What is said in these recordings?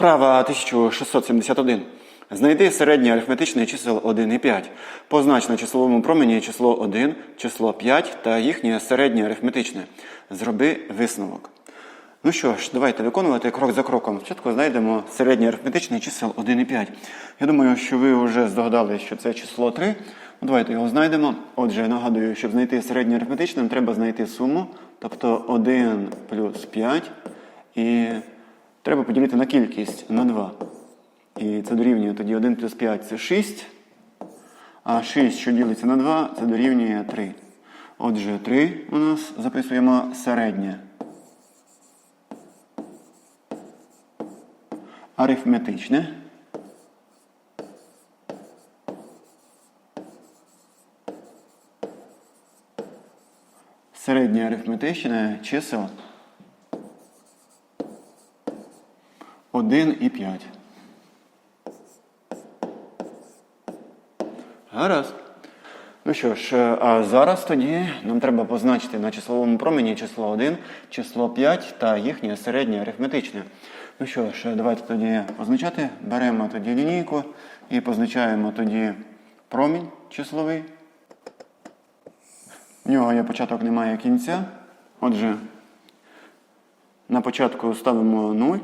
Вправа 1671. Знайди середнє арифметичне чисел 1 і 5. Познач на числовому промені число 1, число 5 та їхнє середнє арифметичне. Зроби висновок. Ну що ж, давайте виконувати крок за кроком. Спочатку знайдемо середнє арифметичне чисел 1 і 5. Я думаю, що ви вже здогадалися, що це число 3. Ну, давайте його знайдемо. Отже, нагадую, щоб знайти середнє арифметичне, треба знайти суму, тобто 1 плюс 5. І треба поділити на кількість на 2. І це дорівнює тоді 1 плюс 5 це 6. А 6, що ділиться на 2, це дорівнює 3. Отже, 3 у нас записуємо середнє. Арифметичне. Середнє арифметичне чисел 1 і 5. Гаразд. Ну що ж, е, а зараз тоді нам треба позначити на числовому промені число 1, число 5 та їхнє середнє арифметичне. Ну що ж, давайте тоді позначати. Беремо тоді лінійку і позначаємо тоді промінь числовий. В нього є початок, немає кінця. Отже, на початку ставимо 0.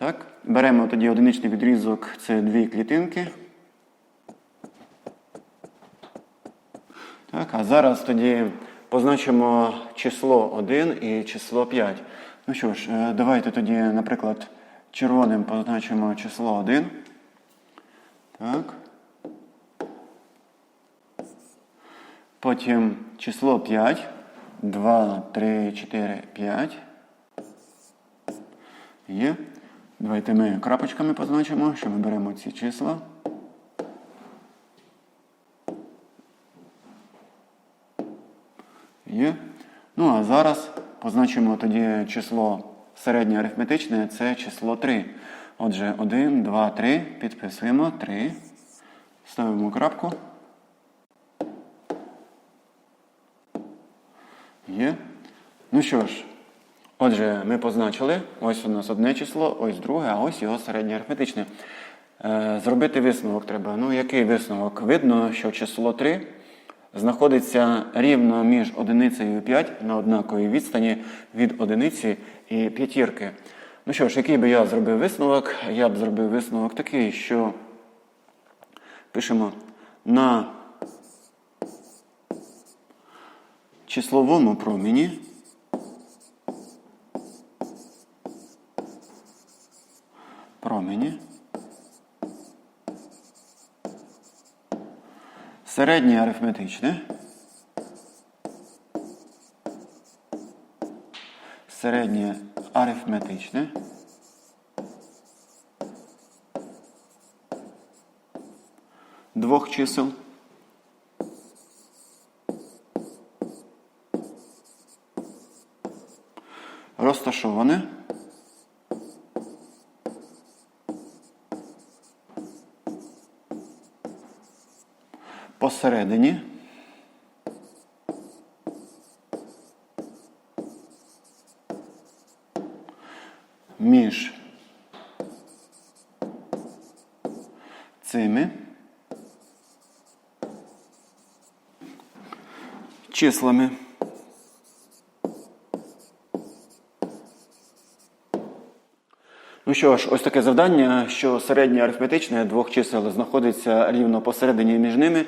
Так. Беремо тоді одиничний відрізок, це дві клітинки. Так, а зараз тоді позначимо число 1 і число 5. Ну що ж, е, давайте тоді, наприклад, червоним позначимо число 1. Так. Потім число 5. 2, 3, 4, 5. Є. Давайте ми крапочками позначимо, що ми беремо ці числа. Є. Ну, а зараз позначимо тоді число середнє арифметичне, це число 3. Отже, 1, 2, 3. Підписуємо 3. Ставимо крапку. Є. Ну що ж, отже, ми позначили. Ось у нас одне число, ось друге, а ось його середнє арифметичне. Е, Зробити висновок треба. Ну, який висновок? Видно, що число 3 знаходиться рівно між одиницею і 5 на однаковій відстані від одиниці і п'ятірки. Ну що ж, який би я зробив висновок? Я б зробив висновок такий, що пишемо на числовому промені промені. Середнє арифметичне середнє арифметичне двох чисел. Розташоване посередині між цими числами. Ну що ж, ось таке завдання, що середнє арифметичне двох чисел знаходиться рівно посередині між ними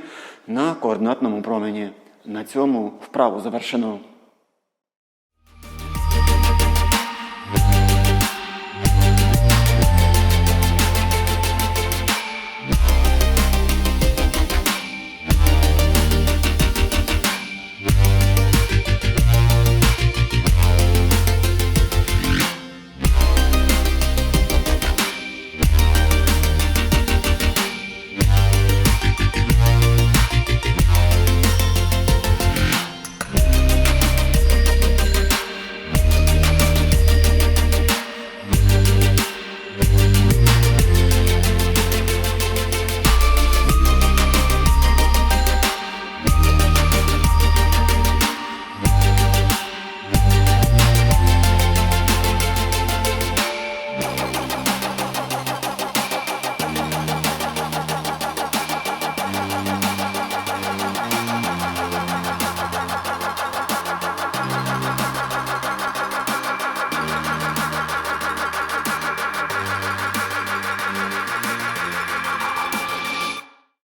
на координатному промені. На цьому вправу завершено.